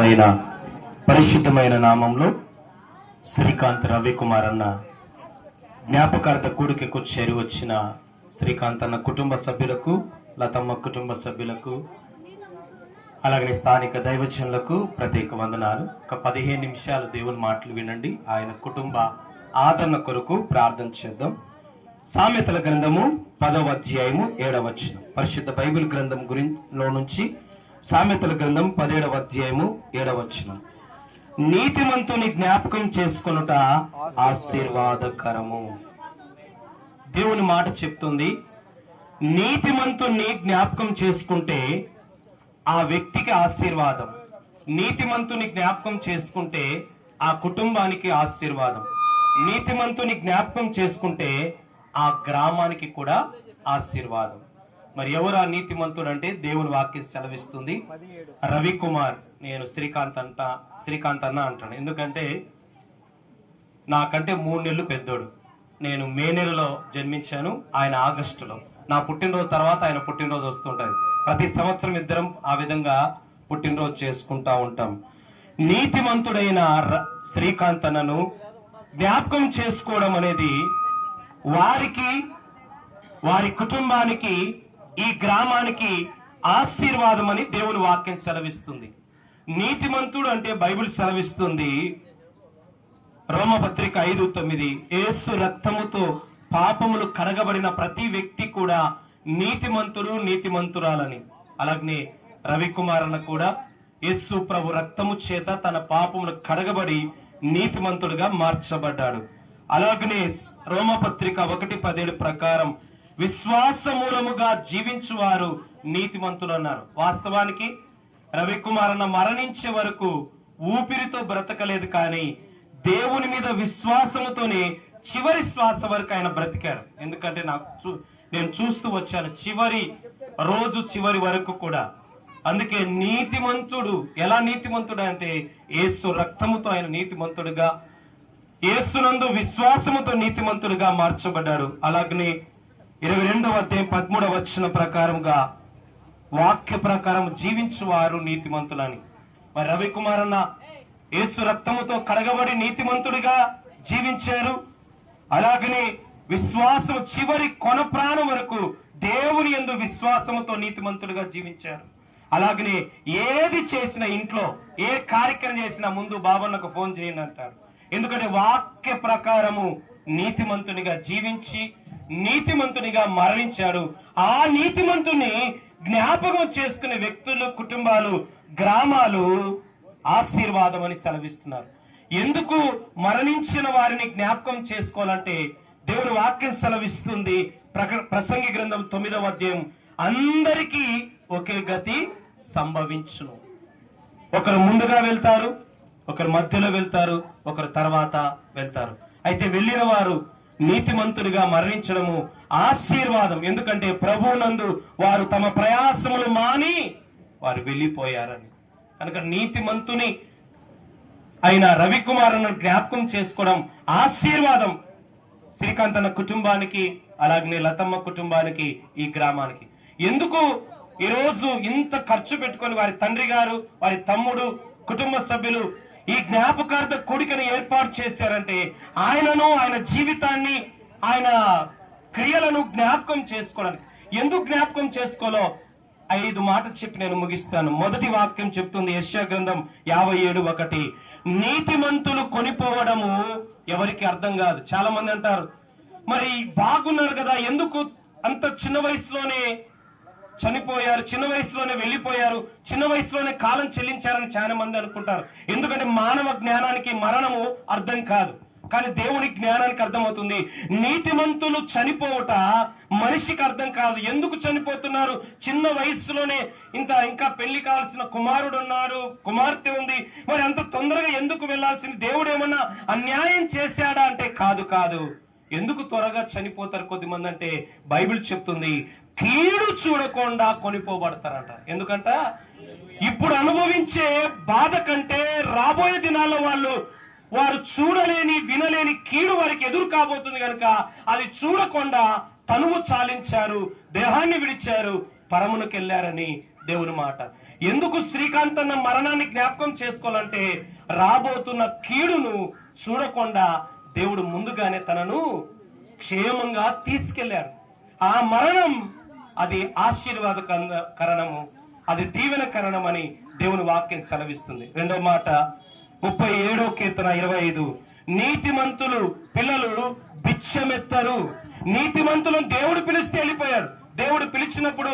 ఉన్నతమైన పరిశుద్ధమైన నామంలో శ్రీకాంత్ రవికుమార్ అన్న జ్ఞాపకార్థ కూడికకు చేరి వచ్చిన శ్రీకాంత్ అన్న కుటుంబ సభ్యులకు లతమ్మ కుటుంబ సభ్యులకు అలాగే స్థానిక దైవజనులకు ప్రత్యేక వందనాలు. ఒక పదిహేను నిమిషాలు దేవుని మాటలు వినండి. ఆయన కుటుంబ ఆదరణ కొరకు ప్రార్థన చేద్దాం. సామెతల గ్రంథము పదవ అధ్యాయము ఏడవచ్చు పరిశుద్ధ బైబిల్ గ్రంథం గురించి నుంచి సామెతల గ్రంథం పదిహేడవ అధ్యాయము ఏడవచ్చును నీతిమంతుని జ్ఞాపకం చేసుకొనుట ఆశీర్వాదకరము. దేవుని మాట చెప్తుంది నీతిమంతుణ్ణి జ్ఞాపకం చేసుకుంటే ఆ వ్యక్తికి ఆశీర్వాదం. నీతిమంతుని జ్ఞాపకం చేసుకుంటే ఆ కుటుంబానికి ఆశీర్వాదం. నీతిమంతుని జ్ఞాపకం చేసుకుంటే ఆ గ్రామానికి కూడా ఆశీర్వాదం. మరి ఎవరు ఆ నీతిమంతుడు అంటే దేవుని వాక్యం సెలవిస్తుంది? రవికుమార్. నేను శ్రీకాంత్ అంట శ్రీకాంత్ అన్న అంటాను. ఎందుకంటే నాకంటే మూడు నెలలు పెద్దోడు. నేను మే నెలలో జన్మించాను ఆయన ఆగస్టులో. నా పుట్టినరోజు తర్వాత ఆయన పుట్టినరోజు వస్తుంటుంది. ప్రతి సంవత్సరం ఇద్దరం ఆ విధంగా పుట్టినరోజు చేసుకుంటా ఉంటాం. నీతిమంతుడైన ర- శ్రీకాంత్ అన్నను జ్ఞాపకం చేసుకోవడం అనేది వారికి వారి కుటుంబానికి ఈ గ్రామానికి ఆశీర్వాదం అని దేవుని వాక్యం సెలవిస్తుంది. నీతిమంతుడు అంటే బైబిల్ సెలవిస్తుంది. రోమపత్రిక ఐదు తొమ్మిది ఏసు రక్తముతో పాపములు కడగబడిన ప్రతి వ్యక్తి కూడా నీతిమంతుడు నీతిమంతురాలని. అలాగే రవికుమార్ అన్న కూడా యేసు ప్రభు రక్తము చేత తన పాపములు కడగబడి నీతిమంతుడుగా మార్చబడ్డాడు. అలాగనే రోమపత్రిక ఒకటి పదేడు ప్రకారం విశ్వాస మూలముగా జీవించువారు నీతిమంతులు అన్నారు. వాస్తవానికి రవికుమార్ అన్న మరణించే వరకు ఊపిరితో బ్రతకలేదు కానీ దేవుని మీద విశ్వాసముతోనే చివరి శ్వాస వరకు ఆయన బ్రతికారు. ఎందుకంటే నాకు చూ- నేను చూస్తూ వచ్చాను చివరి రోజు చివరి వరకు కూడా. అందుకే నీతిమంతుడు ఎలా నీతిమంతుడు అంటే ఏసు రక్తముతో ఆయన నీతిమంతుడుగా ఏసునందు విశ్వాసముతో నీతిమంతుడుగా మార్చబడ్డారు. అలాగనే ఇరవై రెండవ అధ్యాయం పదమూడవ వచ్చిన ప్రకారంగా వాక్య ప్రకారం జీవించువారు నీతిమంతులని. మరి రవికుమార్ అన్న యేసు రక్తముతో కడగబడి నీతిమంతుడిగా జీవించారు. అలాగనే విశ్వాసం చివరి కొన ప్రాణం వరకు దేవుని యందు విశ్వాసముతో నీతిమంతుడిగా జీవించారు. అలాగనే ఏది చేసిన ఇంట్లో ఏ కార్యక్రమం చేసినా ముందు బాబన్నకు ఫోన్ చేయండి అంటారు. ఎందుకంటే వాక్య ప్రకారము నీతిమంతునిగా జీవించి నీతిమంతునిగా మరణించాడు ఆ నీతిమంతుని జ్ఞాపకం చేసుకునే వ్యక్తులు కుటుంబాలు గ్రామాలు ఆశీర్వాదం అని సెలవిస్తున్నారు. ఎందుకు మరణించిన వారిని జ్ఞాపకం చేసుకోవాలంటే దేవుని వాక్యం సెలవిస్తుంది. ప్రసంగి గ్రంథం తొమ్మిదవ అధ్యాయం. అందరికీ ఒకే గతి సంభవించును. ఒకరు ముందుగా వెళ్తారు ఒకరు మధ్యలో వెళ్తారు ఒకరు తర్వాత వెళ్తారు. అయితే వెళ్ళిన వారు నీతిమంతుడిగా మరణించడము ఆశీర్వాదం. ఎందుకంటే ప్రభువునందు వారు తమ ప్రయాసములు మాని వారు వెళ్ళిపోయారని. కనుక నీతిమంతుని అయిన రవికుమారును జ్ఞాపకం చేసుకోవడం ఆశీర్వాదం శ్రీకాంత్ అన్న కుటుంబానికి అలాగనే లతమ్మ కుటుంబానికి ఈ గ్రామానికి. ఎందుకు ఈరోజు ఇంత ఖర్చు పెట్టుకొని వారి తండ్రి గారు వారి తమ్ముడు కుటుంబ సభ్యులు ఈ జ్ఞాపకార్థ కొడుకుని ఏర్పాటు చేశారంటే ఆయనను ఆయన జీవితాన్ని ఆయన క్రియలను జ్ఞాపకం చేసుకోవడానికి. ఎందుకు జ్ఞాపకం చేసుకోవాలో ఐదు మాటలు చెప్పి నేను ముగిస్తాను. మొదటి వాక్యం చెప్తుంది యశ్యా గ్రంథం యాభై ఏడు ఒకటి. నీతిమంతులు కొనిపోవడము ఎవరికి అర్థం కాదు. చాలా మంది అంటారు మరి బాగున్నారు కదా ఎందుకు అంత చిన్న వయసులోనే చనిపోయారు చిన్న వయసులోనే వెళ్ళిపోయారు చిన్న వయసులోనే కాలం చెల్లించారని చాలా మంది అనుకుంటారు. ఎందుకంటే మానవ జ్ఞానానికి మరణము అర్థం కాదు. కానీ దేవుని జ్ఞానానికి అర్థమవుతుంది. నీతిమంతులు చనిపోవట మనిషికి అర్థం కాదు. ఎందుకు చనిపోతున్నారు? చిన్న వయస్సులోనే ఇంత ఇంకా పెళ్ళి కావాల్సిన కుమారుడు ఉన్నారు కుమార్తె ఉంది. మరి అంత తొందరగా ఎందుకు వెళ్ళాల్సింది దేవుడు ఏమన్నా అన్యాయం చేశాడా అంటే కాదు కాదు. ఎందుకు త్వరగా చనిపోతారు కొద్దిమంది అంటే బైబిల్ చెప్తుంది. కీడు చూడకుండా కొనిపోబడతారంట. ఎందుకంట? ఇప్పుడు అనుభవించే బాధ కంటే రాబోయే దినాల్లో వాళ్ళు వారు చూడలేని వినలేని కీడు వారికి ఎదురు కాబోతుంది కనుక అది చూడకుండా తనువు చాలించారు దేహాన్ని విడిచారు పరమునకు వెళ్ళారని దేవుని మాట. ఎందుకు శ్రీకాంత్ అన్న మరణాన్ని జ్ఞాపకం చేసుకోవాలంటే రాబోతున్న కీడును చూడకుండా దేవుడు ముందుగానే తనను క్షేమంగా తీసుకెళ్ళాడు ఆ మరణం అది ఆశీర్వాద కరణము అది దీవెన కరణం అని దేవుని వాక్యం సెలవిస్తుంది. రెండో మాట ముప్పై ఏడో కీర్తన ఇరవై ఐదు నీతిమంతులు పిల్లలు బిచ్చమెత్తరు. నీతిమంతులను దేవుడు పిలిస్తే వెళ్ళిపోయారు. దేవుడు పిలిచినప్పుడు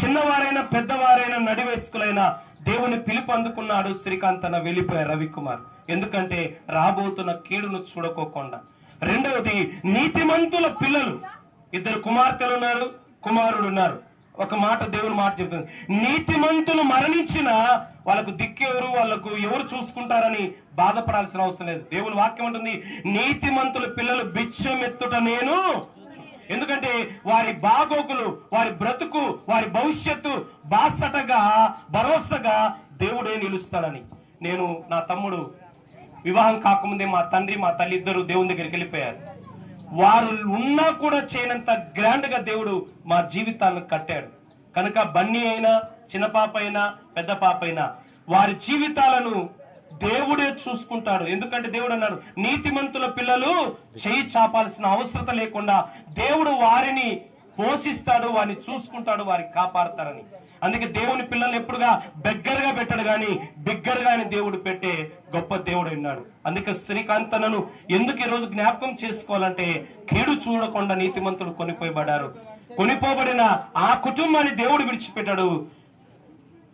చిన్నవారైనా పెద్దవారైనా నడివేసుకులైనా దేవుని పిలుపు అందుకున్నాడు. శ్రీకాంత్ అన్న వెళ్ళిపోయారు రవికుమార్. ఎందుకంటే రాబోతున్న కీడును చూడకోకుండా. రెండవది నీతిమంతుల పిల్లలు. ఇద్దరు కుమార్తెలు ఉన్నారు. కుమారుడు ఉన్నారు ఒక మాట దేవుని మాట చెప్తుంది నీతిమంతులు మరణించిన వాళ్ళకు దిక్కెవరు వాళ్ళకు ఎవరు చూసుకుంటారని బాధపడాల్సిన అవసరం లేదు. దేవుని వాక్యం ఉంటుంది నీతిమంతుల పిల్లలు బిచ్చమెత్తుట నేను ఎందుకంటే వారి బాగోగులు వారి బ్రతుకు వారి భవిష్యత్తు బాసటగా భరోసాగా దేవుడే నిలుస్తాడని. నేను నా తమ్ముడు వివాహం కాకముందే మా తండ్రి మా తల్లి ఇద్దరు దేవుని దగ్గరికి వెళ్ళిపోయారు. వారు ఉన్నా కూడా చేయనంత గ్రాండ్గా దేవుడు మా జీవితాలను కట్టాడు. కనుక బన్నీ అయినా చిన్న పాప అయినా పెద్ద పాప అయినా వారి జీవితాలను దేవుడే చూసుకుంటాడు. ఎందుకంటే దేవుడు అన్నాడు నీతిమంతుల పిల్లలు చేయి చాపాల్సిన అవసరత లేకుండా దేవుడు వారిని పోషిస్తాడు వారిని చూసుకుంటాడు వారిని కాపాడతారని. అందుకే దేవుని పిల్లల్ని ఎప్పుడుగా బెగ్గరగా పెట్టాడు కానీ బిగ్గరగా అని దేవుడు పెట్టే గొప్ప దేవుడు ఉన్నాడు. అందుకే శ్రీకాంతనను ఎందుకు ఈరోజు జ్ఞాపకం చేసుకోవాలంటే కీడు చూడకుండా నీతిమంతుడు కొనిపోయబడ్డారు. కొనిపోబడిన ఆ కుటుంబాన్ని దేవుడు విడిచిపెట్టాడు.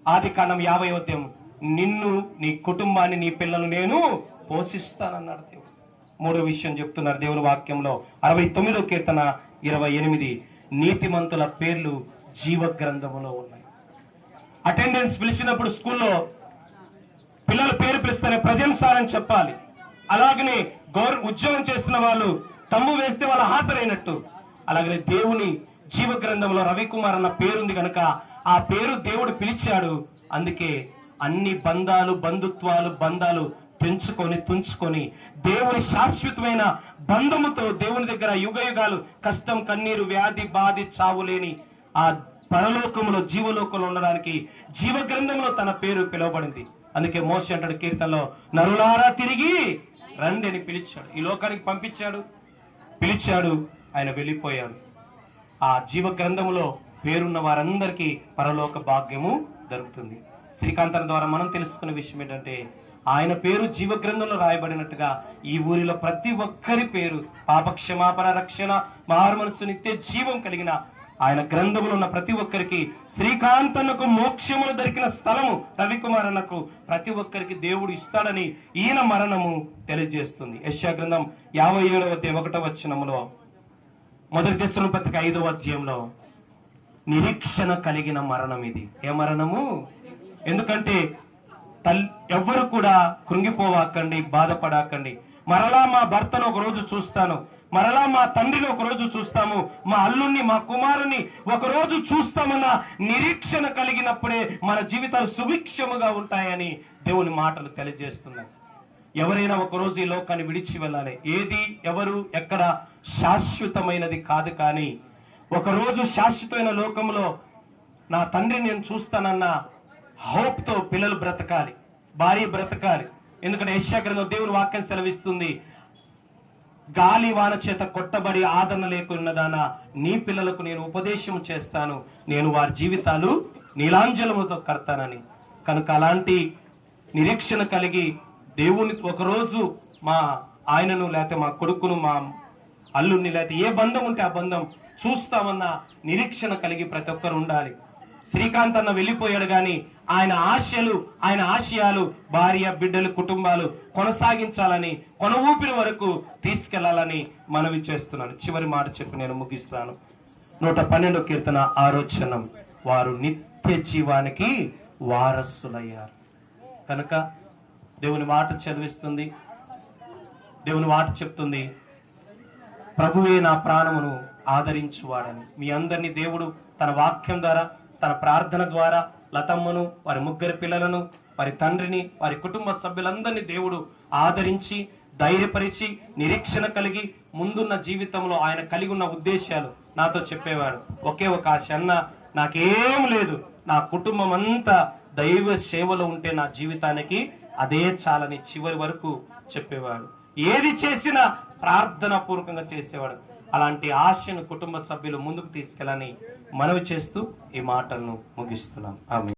ఆది కాండం యాభై ఉద్యమం నిన్ను నీ కుటుంబాన్ని నీ పిల్లలు నేను పోషిస్తానన్నాడు దేవుడు. మూడో విషయం చెప్తున్నారు దేవుని వాక్యంలో. అరవై తొమ్మిదో కీర్తన ఇరవై ఎనిమిది. నీతిమంతుల పేర్లు జీవ గ్రంథములో ఉన్నాయి. అటెండెన్స్ పిలిచినప్పుడు స్కూల్లో పిల్లల పేరు పిలుస్తారే ప్రజెంట్ సార్ అని చెప్పాలి. అలాగనే గౌరవ ఉద్యోగం చేస్తున్న వాళ్ళు తమ్ము వేస్తే వాళ్ళు హాజరైనట్టు. అలాగనే దేవుని జీవ గ్రంథంలో రవికుమార్ అన్న పేరుంది కనుక ఆ పేరు దేవుడు పిలిచాడు. అందుకే అన్ని బంధాలు బంధుత్వాలు బంధాలు తెంచుకొని తుంచుకొని దేవుని శాశ్వతమైన బంధముతో దేవుని దగ్గర యుగ యుగాలు కష్టం కన్నీరు వ్యాధి బాధి చావు లేని ఆ పరలోకములో జీవలోకంలో ఉండడానికి జీవ గ్రంథంలో తన పేరు పిలువబడింది. అందుకే మోసి అంటాడు కీర్తనలో నరులారా తిరిగి రండి అని పిలిచాడు. ఈ లోకానికి పంపించాడు. పిలిచాడు ఆయన వెళ్ళిపోయాడు. ఆ జీవ గ్రంథములో పేరున్న వారందరికీ పరలోక భాగ్యము దొరుకుతుంది. శ్రీకాంతన ద్వారా మనం తెలుసుకున్న విషయం ఏంటంటే ఆయన పేరు జీవ గ్రంథంలో రాయబడినట్టుగా ఈ ఊరిలో ప్రతి ఒక్కరి పేరు పాప క్షమాపణ రక్షణ మారు మనసు నిత్య జీవం కలిగిన ఆయన గ్రంథములు ఉన్న ప్రతి ఒక్కరికి శ్రీకాంతన్నకు మోక్షములు దొరికిన స్థలము రవికుమార్ అన్నకు ప్రతి ఒక్కరికి దేవుడు ఇస్తాడని ఈయన మరణము తెలియజేస్తుంది. యశా గ్రంథం యాభై ఏడవ ఒకటవ వచనములో మొదటి దశలు పత్రిక ఐదవ అధ్యాయంలో నిరీక్షణ కలిగిన మరణం ఇది. ఏ మరణము? ఎందుకంటే తల్ ఎవ్వరు కూడా కృంగిపోవాకండి బాధపడాకండి. మరలా మా భర్తను ఒక రోజు చూస్తాను. మరలా మా తండ్రిని ఒక రోజు చూస్తాము. మా అల్లుణ్ణి మా కుమారుని ఒకరోజు చూస్తామన్న నిరీక్షణ కలిగినప్పుడే మన జీవితాలు సుభిక్షముగా ఉంటాయని దేవుని మాటలు తెలియజేస్తున్నాయి. ఎవరైనా ఒక రోజు ఈ లోకాన్ని విడిచి వెళ్ళాలి. ఏది ఎవరు ఎక్కడ శాశ్వతమైనది కాదు కానీ ఒకరోజు శాశ్వతమైన లోకంలో నా తండ్రిని నేను చూస్తానన్న హోప్తో పిల్లలు బ్రతకాలి భార్య బ్రతకాలి. ఎందుకంటే యశాగ్రంథం దేవుని వాక్యం సెలవిస్తుంది గాలి వాన చేత కొట్టబడి ఆదరణ లేకున్నదాన నీ పిల్లలకు నేను ఉపదేశం చేస్తాను. నేను వారి జీవితాలు నీలాంజలముతో కడతానని. కనుక అలాంటి నిరీక్షణ కలిగి దేవుని ఒకరోజు మా ఆయనను లేకపోతే మా కొడుకును మా అల్లుని లేకపోతే ఏ బంధం ఉంటే ఆ బంధం చూస్తామన్న నిరీక్షణ కలిగి ప్రతి ఒక్కరు ఉండాలి. శ్రీకాంత్ అన్న వెళ్ళిపోయాడు కానీ ఆయన ఆశలు ఆయన ఆశయాలు భార్య బిడ్డలు కుటుంబాలు కొనసాగించాలని కొన ఊపిరి వరకు తీసుకెళ్ళాలని మనవి చేస్తున్నాను. చివరి మాట చెప్పి నేను ముగిస్తాను నూట పన్నెండో కీర్తన ఆలోచనం వారు నిత్య జీవానికి వారసులయ్యారు. కనుక దేవుని మాట చదివిస్తుంది. దేవుని మాట చెప్తుంది. ప్రభువే నా ప్రాణమును ఆదరించువాడని. మీ అందరినీ దేవుడు తన వాక్యం ద్వారా తన ప్రార్థన ద్వారా లతమ్మను వారి ముగ్గురు పిల్లలను వారి తండ్రిని వారి కుటుంబ సభ్యులందరినీ దేవుడు ఆదరించి ధైర్యపరిచి నిరీక్షణ కలిగి ముందున్న జీవితంలో ఆయన కలిగి ఉన్న ఉద్దేశాలు నాతో చెప్పేవాడు ఒకే ఒక ఆశ అన్న నాకేం లేదు. నా కుటుంబం అంతా దైవ సేవలో ఉంటే నా జీవితానికి అదే చాలని చివరి వరకు చెప్పేవాడు. ఏది చేసినా ప్రార్థన పూర్వకంగా చేసేవాడు. అలాంటి ఆశను కుటుంబ సభ్యులు ముందుకు తీసుకెళ్ళని మనవి చేస్తూ ఈ మాటలను ముగిస్తున్నాం. ఆమె